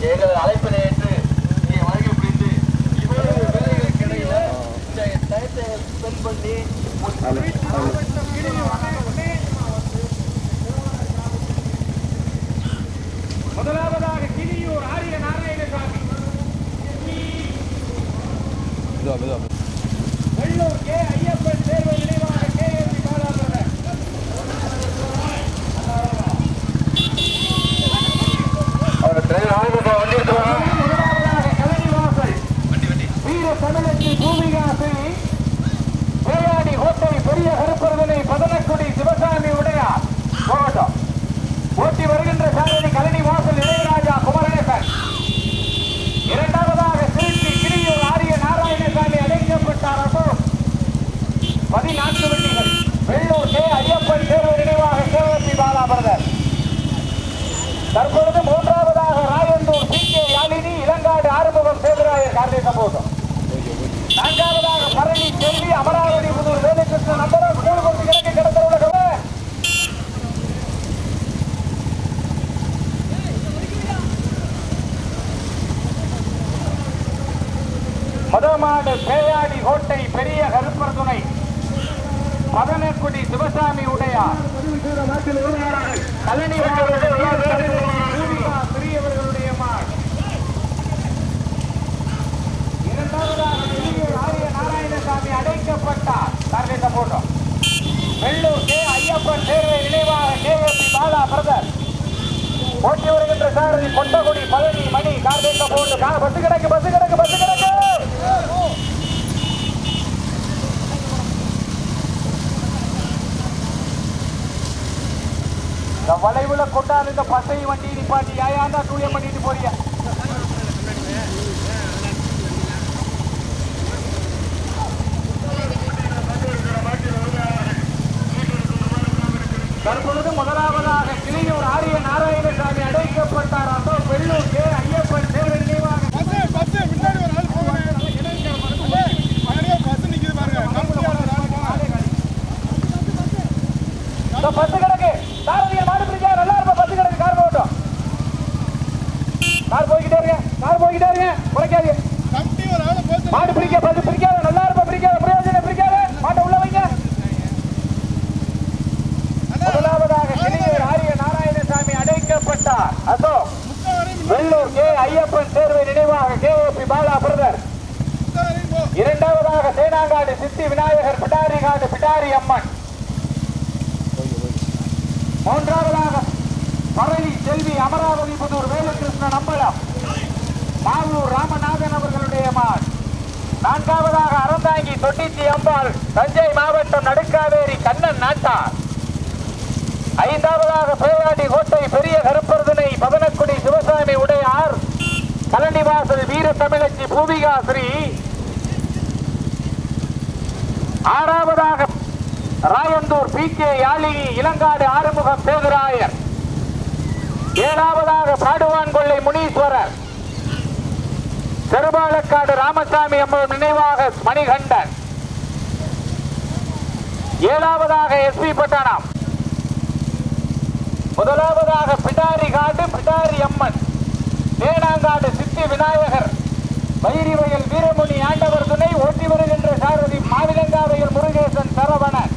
எங்களது அழைப்பினை ஏற்று இங்கே வருகை புரிந்து இவ்வளவு வேலைகளுக்கு இடையில இந்த டயத்தை ஸ்பெண்ட் பண்ணி முதலாவதாக கிளியூர் ஆரிய நாராயணசாமி வெள்ளூர் கே ஐயப்பன் தேர்வு நினைவாக கே எஸ் பி பாலாபுரம் அவர் வண்டி எடுத்துருவாங்க முதலாவதாக கலனிவாசல் வீர தமிழச்சி பூமிகாசி பேயாடி கோட்டை பெரிய கருப்பர்தனை பதனக்குடி சிவசாமி உடையார். போகட்டும். ஓட்டி வருகின்ற சாரதி கலனி வாசல் இளையராஜா குமரேசன் இரண்டாவதாக திருச்சி கிரியூர் ஆரிய நாராயணசாமி அழைக்கப்பட்டார் அசோக் பதினான்கு வண்டிகள் வெள்ளூர் கே ஐயப்பன் தேர்வு நினைவாக கேவசி பாலா பிரதர். தற்பொழுது மூன்றாவதாக ராயந்தூர் சி கே யாழினி இளங்காடு ஆறுமுகம் சேதுராயர் கார்த்திகை சமூகம் நான்காவதாக பரணி செல்வி அமராவதி புதூர் கொண்டு கிடக்கு மதமாடு பேயாடி கோட்டை பெரிய கருப்பர் துணை பதனக்குடி சிவசாமி உடையார். கல்லணி பெரியவர்களுடைய மாடு இரண்டாவதாக ஆரிய நாராயணசாமி அடைக்கப்பட்டார். டார்கெட்டை போட்டோம் வெள்ளூர் கே ஐயப்பன் தேர்வை நினைவாக கேஎப்பி பாலா பிரதர். ஓட்டி வருகின்ற சாரதி கொட்டகுடி பழனி மணி கார்த்திக போட்டு கா பஸ் கிடக்கு பஸ் கிடக்கு பஸ் கிடக்கு! இந்த வளைவுல கொண்டாந்து இந்த பசை வண்டி நிப்பாட்டி ஏயாண்டா தூயம் பண்ணிட்டு போறீங்க? தற்பொழுது முதலாவதாக கிளியூர் ஆரிய நாராயணசாமி அடைக்கப்பட்டார். அதோ வெள்ளூர் கே. ஐயப்பன் தேர்வு நினைவாக பத்து கிடக்கு. சாரதிய மாடு பிடிக்க நல்லா இருப்ப பத்து கிடக்கு. கார் போகட்டும். கார் போய்கிட்டே இருங்க. கார் போய்கிட்டே இருங்க. போச்சு. மாடு பிடிக்க பத்து பிடிக்காத நல்லா இருப்ப பிடிக்காத பிரயோஜனம் பிடிக்காத மாட்டை உள்ள வைங்க முதலாவதாக கிளியூர் ஆரிய நாராயணசாமி அடைக்கப்பட்டார் அதோ வெள்ளூர் கே ஐயப்பன் தேர்வை நினைவாக கே பி பாலா பிரதர். இரண்டாவதாக சேனாங்காடு சித்தி விநாயகர் பிடாரிகாடு பிடாரி அம்மன். மூன்றாவதாக பரணி செல்வி அமராவதி புதூர் வேலுகிருஷ்ணன் அம்பலம். மாவூர் ராமநாதன் அவர்களுடைய மான். நான்காவதாக அறந்தாங்கி தொட்டிச்சி அம்பாள் தஞ்சை மாவட்டம் நடுக்காவேரி கண்ணன் நாட்டார். ஐந்தாவதாக பேயாடி கோட்டை பெரிய கருப்பர்தனை பதனக்குடி சிவசாமி உடையார். கலனிவாசல் வீர தமிழச்சி பூவிகா ஸ்ரீ. ஆறாவதாக ராயந்தூர் பி கே யாழினி இளங்காடு ஆறுமுகம் சேதுராயர். ஏழாவதாக பாடுவான் கொள்ளை முனீஸ்வரர். செருபாலக்காடு ராமசாமி அம்மன் நினைவாக மணிகண்டன். ஏழாவதாக எஸ்பி பட்டணம். முதலாவதாக பிடாரி காடு பிடாரி அம்மன். தேனாங்காடு சித்தி விநாயகர். வைரி வயல் வீரமணி ஆண்டவர் துணை ஓட்டி வருகின்ற சாரதி மாவிலங்காவையில் முருகேசன் சரவணன்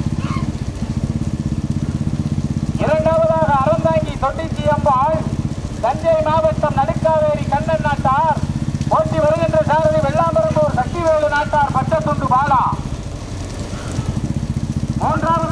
இரண்டாவதாக அறந்தாங்கி தொட்டிச்சி அம்பாள். தஞ்சை மாவட்டம் நடுக்காவேரி கண்ணன் நாட்டார். ஓட்டி வருகின்ற சாரதி வெள்ளாம்பரம்பூர் சக்திவேலு நாட்டார் பச்சத்துண்டு பாலா. மூன்றாவது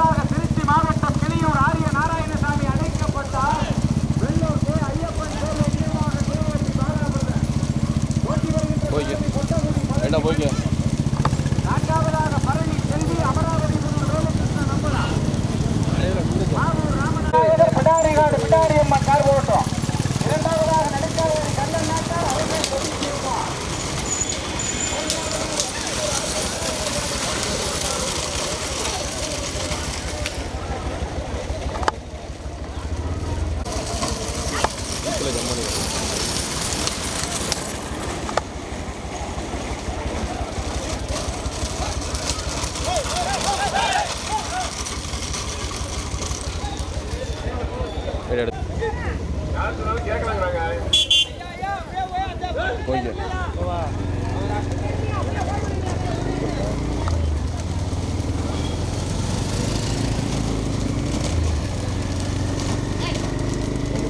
போய்க்க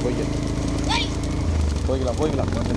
போய்க்க, போய்க்க போய்க்கலாம் போய்க்கலாம் முதலாவதாக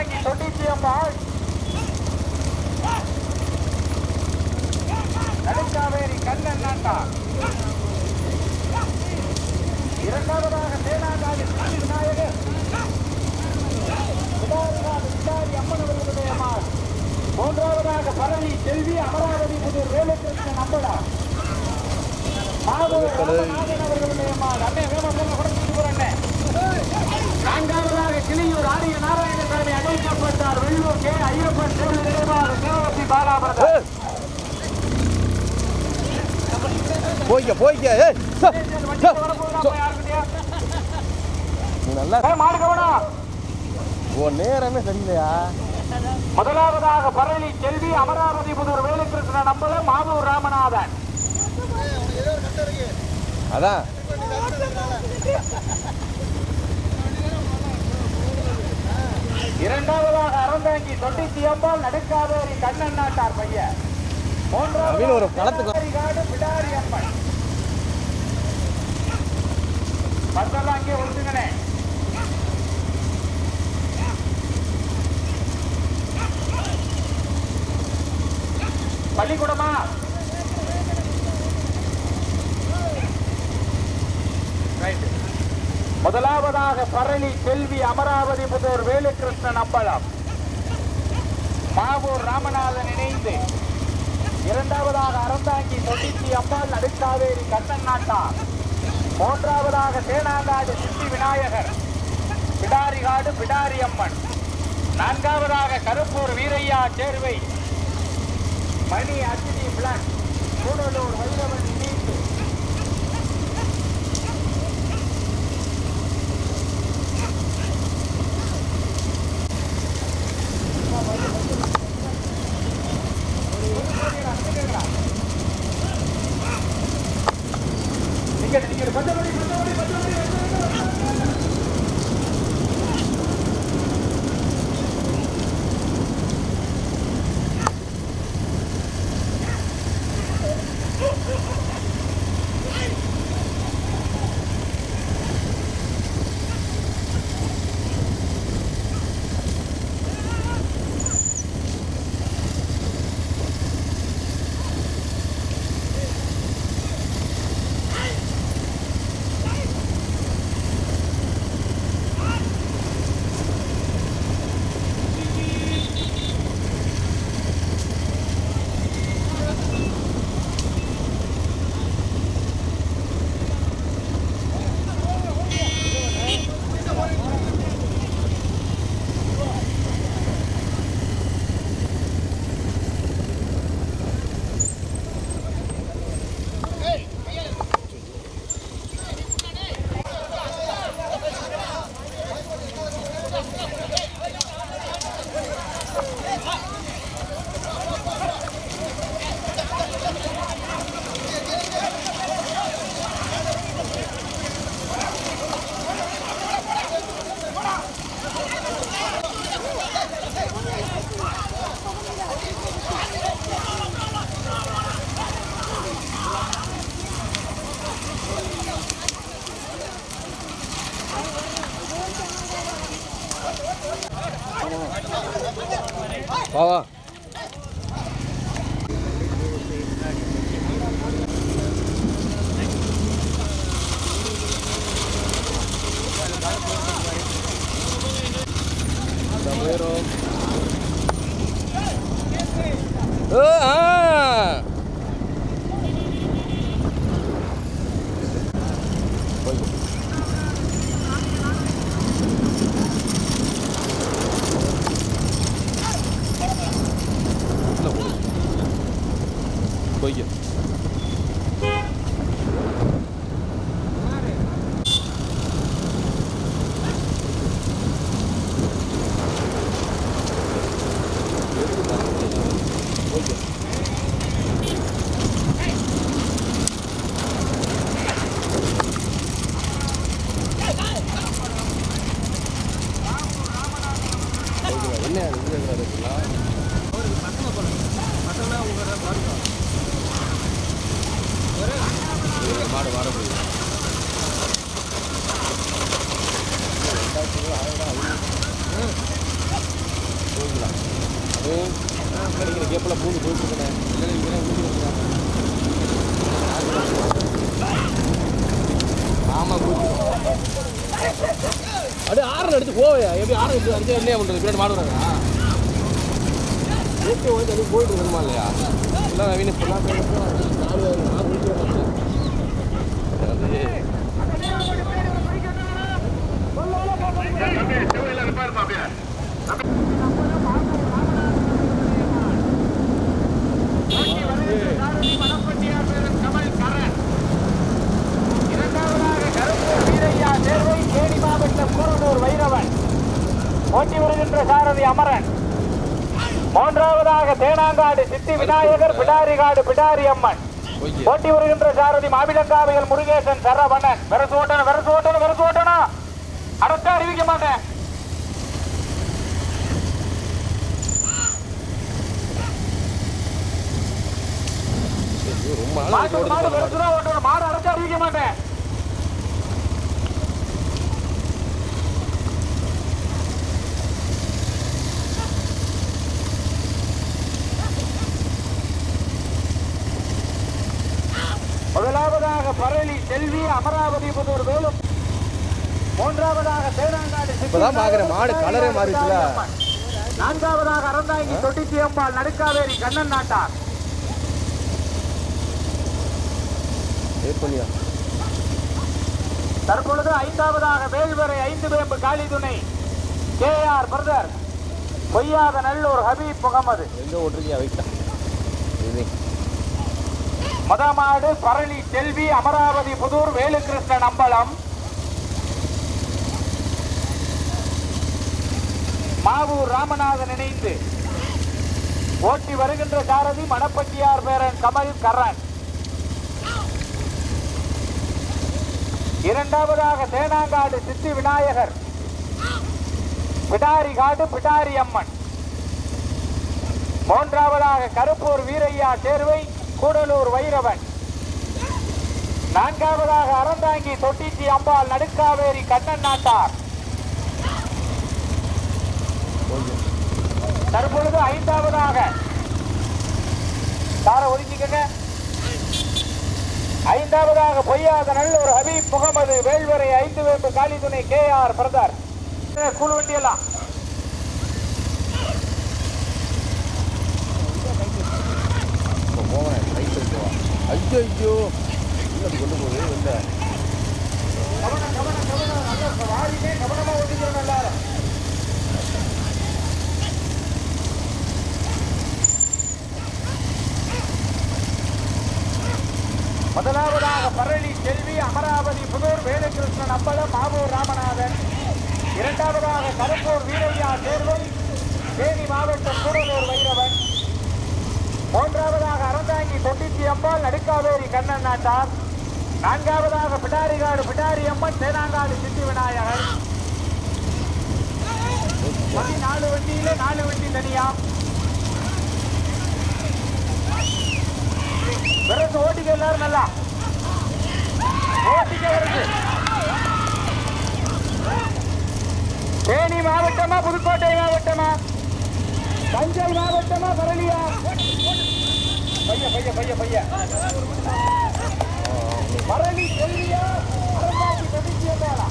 தொண்ணூற்றி அம்பாள் நடுக்காவேரி கண்ணன் நாட்டா இரண்டாவதாக தேனாங்காடு விநாயகர் அம்மன் அவர்களுடைய மூன்றாவதாக பழனி செல்வி அமராவதி புதூர் வேலுகிருஷ்ணன் அம்பலா மாதவ அவர்களுடைய மாள் அண்ணே கிளியூர் ஆரிய நாராயணசாமி அழைக்கப்பட்டார் வெள்ளூர் கே. ஐயப்பன் தேர்வு நினைவாக சிவகத்தி பாலாபரதர் போய்க்க போய்க்க. நீ நல்லா மாடு கவனம் உன் நேரமே சரியில்லையா? முதலாவதாக பழனி செல்வி அமராவதி புதூர் வேலுகிருஷ்ணன் அம்பலம் மாவூர் ராமநாதன். அதான். இரண்டாவதாக அறந்தாங்கி தொட்டிச்சி அம்பாள் நடுக்காவேரி கண்ணன் நாட்டார் பையன். நவீன் ஒரு களத்துக்கு- காடு பிடாரி அம்மன். பத்தெல்லாம் அங்கே ஒழுங்குங்கண்ணே. பள்ளிக்கூடமா? முதலாவதாக பரணி செல்வி அமராவதி புதூர் வேலுகிருஷ்ணன் அம்பலம். மாவூர் ராமநாதன் இணைந்து. இரண்டாவதாக அறந்தாங்கி தொட்டிச்சி அம்பாள் நடுக்காவேரி கண்ணன் நாட்டார் மூன்றாவதாக தேனாங்காடு சித்தி விநாயகர். பிடாரிகாடு பிடாரி அம்மன். நான்காவதாக கருப்பூர் வீரையா சேர்வை. மணி அக்னி பிளாக். கூடலூர் வைரவன் ஏ, ஆ. போய்க்க என்ன இது இருக்குங்களா மாடு மாட முடியும் கிடைக்கிற கேப்பில் பூண்டு போயிட்டு இருக்கேன் இல்லை இங்கே ஊற்றி ஆமாம் அப்படியே ஆரன் எடுத்து போவையா? எப்படி ஆரன் எடுத்து அடிச்சு என்ன பண்ணுறது பின்னாடி மாடு வராங்க ஓகே ஓகே அது போயிட்டு இருக்கணுமா இல்லையா? இல்லை நவீன சொன்னால் நாலு நாலு மணிக்கு வரேன் அது ஓட்டி வருகின்ற சாரதி அமரன் மூன்றாவதாக தேனாங்காடு சித்தி விநாயகர் பிடாரிகாடு பிடாரி அம்மன் ஓகே ஓட்டி வருகின்ற சாரதி மாவிலங்காவைகள் முருகேசன் சரவணன். வெரசு ஓட்டணும் வெரசு ஓட்டணும் வெரசு ஓட்டணும். அடுத்த அறிவிக்க மாட்டேன். ரொம்ப மாட்டு மாடு நாள் வெரசு ஓட்டணும். மாடு அடைச்சு அறிவிக்க மாட்டேன். முதலாவதாக பரளி செல்வி செல்வி அமராவதி புதூர் வேலும் மூன்றாவதாக தேனாங்காடு இப்பதான் பாக்குறேன், மாடு ஏ மாறிடுச்சுல. நான்காவதாக அறந்தாங்கி தொட்டிச்சி அம்பாள் நடுக்காவேரி கண்ணன் நாட்டார். தற்பொழுது ஐந்தாவதாக வேல்வரை ஐந்து வேம்பு காளி துணை K R brother Poyyatha Nallur Habib Muhammad. எங்க ஓட்டுருக்கியா? இது. மதமாடு பரளி செல்வி அமராவதி புதூர் வேலுகிருஷ்ணன் அம்பலம். மாவூர் ராமநாதன் இணைந்து ஓட்டி வருகின்ற சாரதி மணப்பட்டியார் பேரன் கமல் கரன் இரண்டாவதாக தேனாங்காடு சித்தி விநாயகர். பிடாரி காடு பிடாரி அம்மன். மூன்றாவதாக கருப்பூர் வீரையா தேர்வை கூடலூர் வைரவன். நான்காவதாக அறந்தாங்கி தொட்டிச்சி அம்பாள் நடுக்காவேரி கண்ணன் நாட்டார். தற்பொழுது ஐந்தாவதாக. தார ஒதுக்கிக்கங்க. ஐந்தாவதாக பொய்யாத நல்லூர் ஹபீப் முகமது வேல்வரை ஐந்து வேம்பு காலிதுணை கே ஆர் பிரதார். ஸ்கூல் வண்டியெல்லாம். ஐயோ ஐயோ இல்லை கொண்டு போகுது இல்லை கவனம் கவனம். கவனம் நல்லா வாரினே கவனமா எல்லாரும். முதலாவதாக பரளி செல்வி அமராவதி புதூர் வேலுகிருஷ்ணன் அம்பலம் மாவூர் ராமநாதன். இரண்டாவதாக கருப்பூர் வீரையா தேர்வன் தேனி மாவட்டம் கூடலூர் வைரவன். மூன்றாவதாக அறந்தாங்கி தொட்டிச்சி அம்பாள் நடுக்காவேரி கண்ணன் நாட்டார். நான்காவதாக பிடாரிகாடு பிடாரி அம்மன் தேனாங்காடு சித்தி விநாயகர். நாலு வண்டியில நாலு வண்டி தனியா. விரசு ஓட்டிக்க எல்லாரும் நல்லா. ஓட்டிக்க விரசு தேனி மாவட்டமா புதுக்கோட்டை மாவட்டமா? தஞ்சை மாவட்டமா பரளியா பைய பைய பைய பைய. பரணி செல்வியா அரசாட்சி பிரதிஜிய மேலா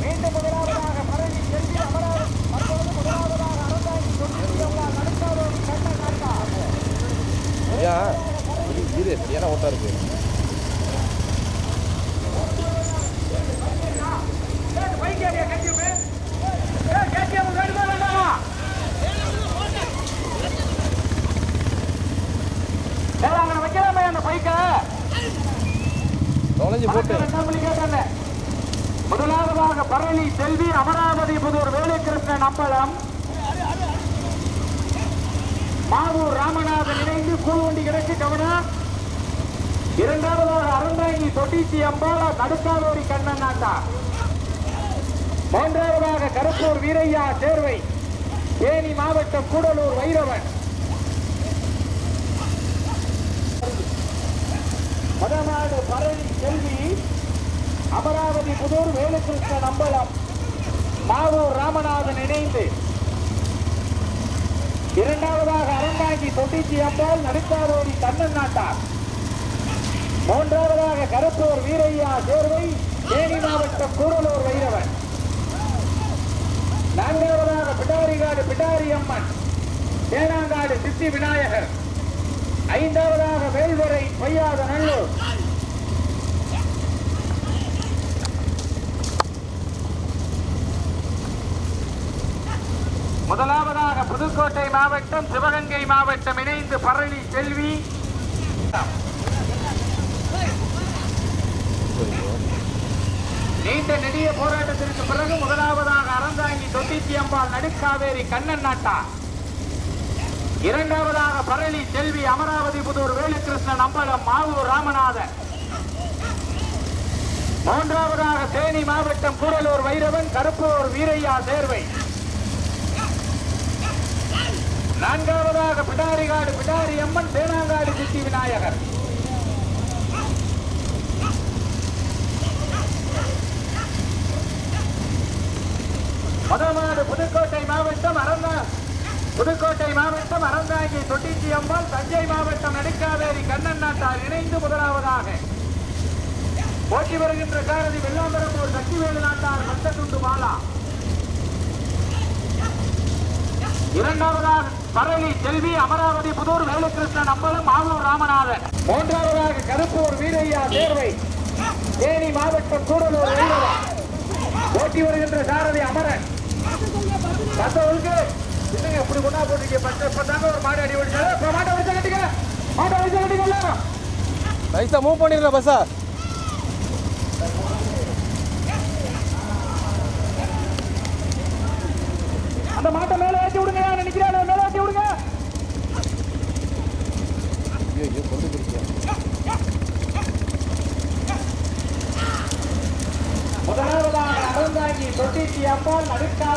மீண்டும் முதலாவது பரணி செல்வி அமராவதி அப்பொழுது முதலாவதாக அரசாட்சி பிரதிஜியம்மா நடுக்காரோடு கண்ண காட்டா ஐயா இது இது ஏன்னா ஓட்டா இருக்கு பைக் ஏரியா கட்டியமே கேட்டியம் வேணுமா வேண்டாமா அங்க வைக்கலாமே அந்த பைக்கை தொலைஞ்சு போட்டு முதலாவதாக பரளி செல்வி அமராவதி புதூர் வேலுகிருஷ்ணன் அம்பலம் மாவூர் ராமநாதன் இணைந்து கூழ்வண்டி கிடக்கு கவனம் இரண்டாவதாக அறந்தாங்கி தொட்டிச்சி அம்பாலா நடுக்காலோரி கண்ணன் நாட்டா மூன்றாவதாக கருப்பூர் சேர்வை. தேனி மாவட்டம் கூடலூர் வைரவன். மதநாடு பரணி செல்வி அமராவதி புதூர் வேலுகிருஷ்ணன் அம்பலம் மாவூர் ராமநாதன் இணைந்து. இரண்டாவதாக அறந்தாங்கி தொட்டிச்சி அம்பாள் நடுத்தாரோடி கண்ணன் நாட்டார். மூன்றாவதாக கருப்பூர் வீரையா சேர்வை தேனி மாவட்டம் கூடலூர் வைரவன். நான்காவதாக பிடாரிகாடு பிடாரி அம்மன் தேனாங்காடு சித்தி விநாயகர் ஐந்தாவதாக வேல்வரை பொய்யாத நல்லூர். முதலாவதாக புதுக்கோட்டை மாவட்டம் சிவகங்கை மாவட்டம் இணைந்து பரளி செல்வி. நீண்ட நெடிய போராட்டத்திற்கு பிறகு முதலாவதாக அறந்தாங்கி தொட்டிச்சி அம்பாள் நடுக்காவேரி கண்ணன் நாட்டா. இரண்டாவதாக பரளி செல்வி அமராவதி புதூர் வேலுகிருஷ்ணன் அம்பலம் மாவூர் ராமநாதன். மூன்றாவதாக தேனி மாவட்டம் கூடலூர் வைரவன் கருப்பூர் வீரையா சேர்வை. நான்காவதாக பிடாரிகாடு பிடாரி அம்மன் தேனாங்காடு சித்தி விநாயகர். முதமாடு புதுக்கோட்டை மாவட்டம் அரண்ணா புதுக்கோட்டை மாவட்டம் அறந்தாங்கி தொட்டிச்சி அம்பாள் தஞ்சை மாவட்டம் நெடுக்காவேரி கண்ணன் நாட்டார் இணைந்து முதலாவதாக போட்டி வருகின்ற சாரதி வெள்ளாம்பரம்பூர் சக்திவேலு நாட்டார் மத்தத்துண்டு மாலா. இரண்டாவதாக பரளி செல்வி அமராவதி புதூர் வேலுகிருஷ்ணன் அம்பலம் ஆவூர் ராமநாதன். மூன்றாவதாக கருப்பூர் வீரையா தேர்வை தேனி மாவட்டம் கூடலூர் போட்டி வருகின்ற சாரதி அமரன். இப்படி கொண்டா போட்டுருக்கீங்க? பத்து பத்தாங்க ஒரு மாடு அடி ஓடிச்சாரு இப்ப மாட்டை கட்டிக்க. மாட்டை வச்சு கட்டிக்கல மூவ் பண்ணிடுற பஸ்ஸா அந்த மாட்டை மேல ஏற்றி விடுங்க. நினைக்கிறேன் மேல ஏற்றி விடுங்க. ஐயோ கொண்டு போயிருக்கியா முதலாவதாக அறந்தாங்கி தொட்டிச்சி அம்பாள் நடுக்காவேரி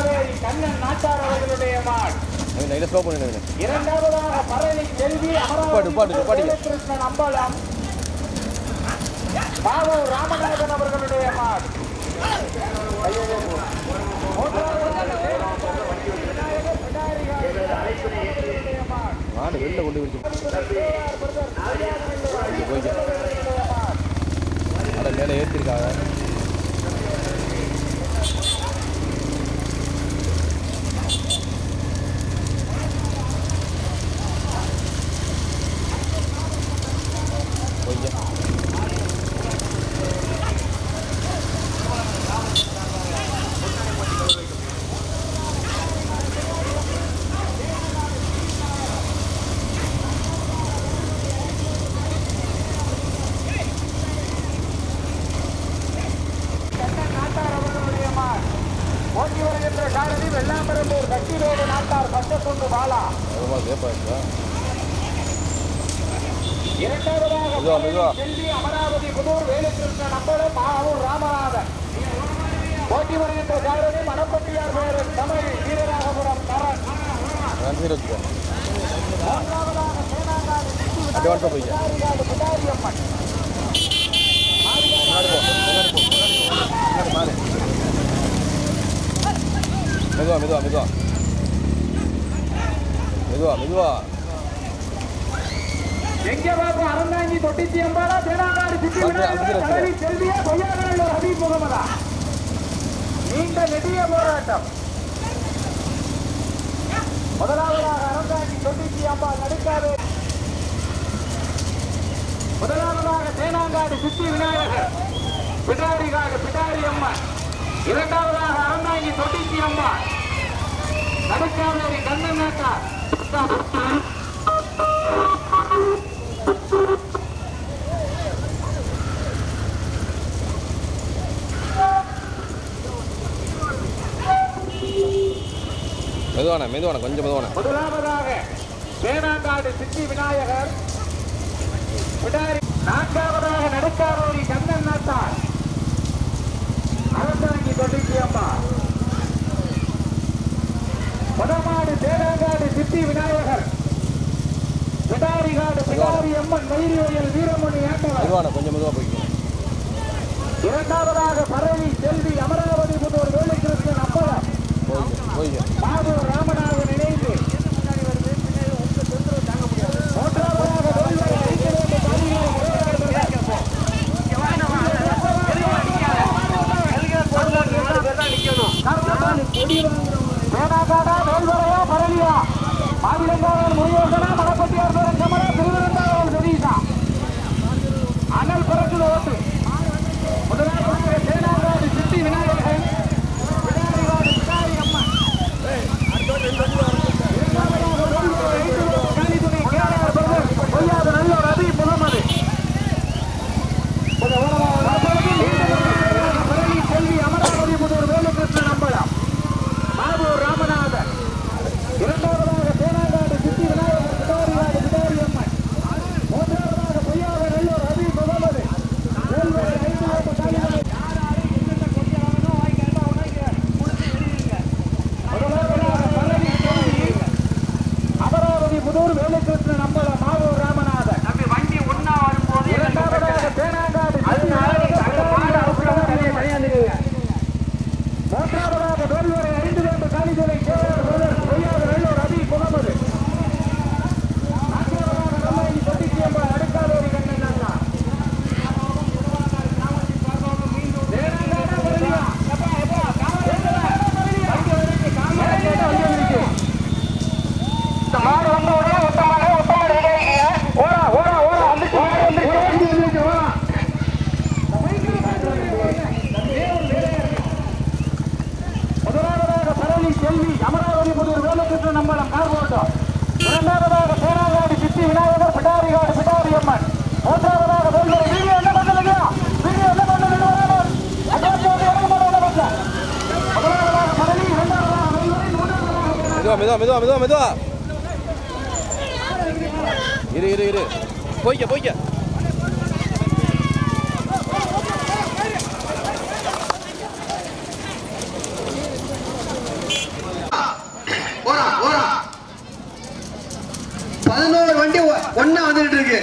கண்ணன் நாட்டார் அவர்களுடைய மாடு இரண்டாவதாக பரளி செல்வி உப்பாடு, உப்பாடு, உப்பாடு. கிருஷ்ணன் அம்பலம். பாவூர் ராமநாதன் அவர்களுடைய மாடு மாடு. வெளில கொண்டு மாடை மேலே ஏற்றிருக்காங்க போய்க்க கண்ணன் நாட்டார் அவர்களுடைய மாடு ஓட்டி வருகின்ற சாரதி வெள்ளாம்பரம்பூர் கட்டிரோடு நாட்டார் பச்சத்துண்டு பாலா. இரண்டாவதாக. செல்வி அமராவதி புதூர் வேலுகிருஷ்ணன் அம்பலம் மாவூர் ராமநாதன். போட்டி வருகின்ற சாரதி மணப்பட்டியார் பேரன் தமிழ் வீரராகபுரம் தரன் மூன்றாவதாக சேனாங்காடு பிடாரியம்மன் மெதுவா மெதுவா மெதுவா. மெதுவா மெதுவா. எங்க பாப்போம் அறந்தாங்கி தொட்டிச்சி அம்பாலா சேனாங்காடு சித்தி வந்து, விநாயகர் தலைவி செல்வியா பொய்யாதனல்லூர் ஹபீப் முகமதா. நீண்ட நெடிய போராட்டம். முதலாவதாக அறந்தாங்கி தொட்டிச்சி அம்பாள் நடுக்காது. முதலாவதாக தேனாங்காடு சித்தி விநாயகர். பிடாரிகாடு பிடாரி அம்மன். இரண்டாவதாக அறந்தாங்கி தொட்டிச்சி அம்பாள். நடுக்காவேரி கண்ணன் நாட்டார் மெதுவானே மெதுவானே கொஞ்சம் மெதுவானே. முதலாவதாக வேணாங்காடு சித்தி விநாயகர். நான்காவதாக நடுக்காரோடி கண்ணன் நாட்டார் முதமாடு தேனாங்காடு சித்தி விநாயகர். பிடாரிகாடு பிடாரி அம்மன் மயிரி வயல் வீரமணி ஆண்டவர். கொஞ்சம் மெதுவாக இரண்டாவதாக பரவி செல்வி அமராவதி புதூர் வேலுகிருஷ்ணன் அப்பலம் போய்க்க போய்க்க பாபு ராமநாதன் இணைந்து மூன்றாவதாக வெளிவர ஐக்கியவேண்டு பாலியல் வேணாக்காடா வேல்வரையா பரளியா மாவிலங்காவல் முருகேசனா மணப்பட்டியார் பேரன் கமலா திருவிழந்தாவல் சதீஷா அனல் பிறகு ஓட்டு முதலாவதாக தேனாங்காடு சித்தி விநாயகன் பிடாரிவாடு பிடாரி அம்மன் பிடாரிகாடு பிடாரி அம்மன் மூன்றாவதாக சொல்வது வீடியோ என்ன பண்ணுங்க வீடியோ என்ன பண்ணுங்க அட்டாச்சி வந்து இறங்க மாட்டேன் பஸ்ல முதலாவதாக மணலி இரண்டாவதாக வெள்வரி மூன்றாவதாக மெதுவா மெதுவா மெதுவா மெதுவா மெதுவா. இரு இரு இரு. போய்க்க போய்க்க.